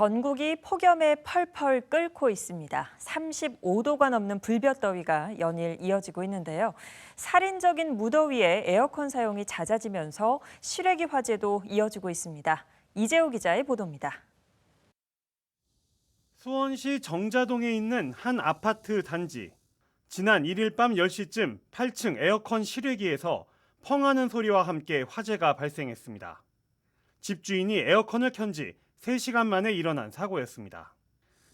전국이 폭염에 펄펄 끓고 있습니다. 35도가 넘는 불볕더위가 연일 이어지고 있는데요. 살인적인 무더위에 에어컨 사용이 잦아지면서 실외기 화재도 이어지고 있습니다. 이재호 기자의 보도입니다. 수원시 정자동에 있는 한 아파트 단지. 지난 1일 밤 10시쯤 8층 에어컨 실외기에서 펑하는 소리와 함께 화재가 발생했습니다. 집주인이 에어컨을 켠지 3시간 만에 일어난 사고였습니다.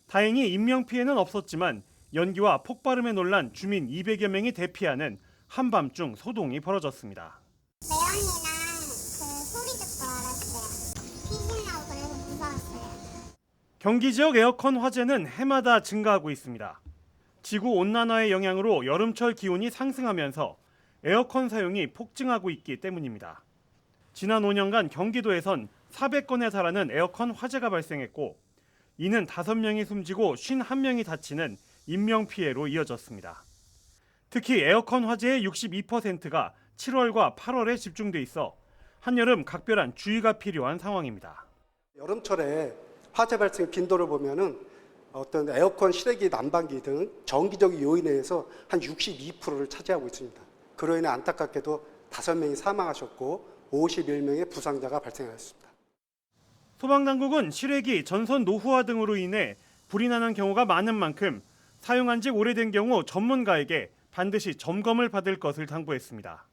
다행히 인명피해는 없었지만 연기와 폭발음에 놀란 주민 200여 명이 대피하는 한밤중 소동이 벌어졌습니다. 매연이랑 그 소리 듣고 알았어요. 귀신 나오고 그래서 무서웠어요. 경기 지역 에어컨 화재는 해마다 증가하고 있습니다. 지구 온난화의 영향으로 여름철 기온이 상승하면서 에어컨 사용이 폭증하고 있기 때문입니다. 지난 5년간 경기도에선 400건에 달하는 에어컨 화재가 발생했고 이는 5명이 숨지고 51명이 다치는 인명 피해로 이어졌습니다. 특히 에어컨 화재의 62%가 7월과 8월에 집중돼 있어 한여름 각별한 주의가 필요한 상황입니다. 여름철에 화재 발생 빈도를 보면은 어떤 에어컨 실외기 난방기 등 정기적 요인에 의해서 한 62%를 차지하고 있습니다. 그로 인해 안타깝게도 5명이 사망하셨고 51명의 부상자가 발생하였습니다. 소방당국은 실외기, 전선 노후화 등으로 인해 불이 나는 경우가 많은 만큼 사용한 지 오래된 경우 전문가에게 반드시 점검을 받을 것을 당부했습니다.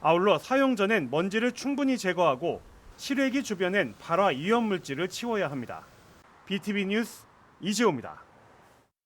아울러 사용 전엔 먼지를 충분히 제거하고 실외기 주변엔 발화 위험 물질을 치워야 합니다. BTV 뉴스 이지호입니다.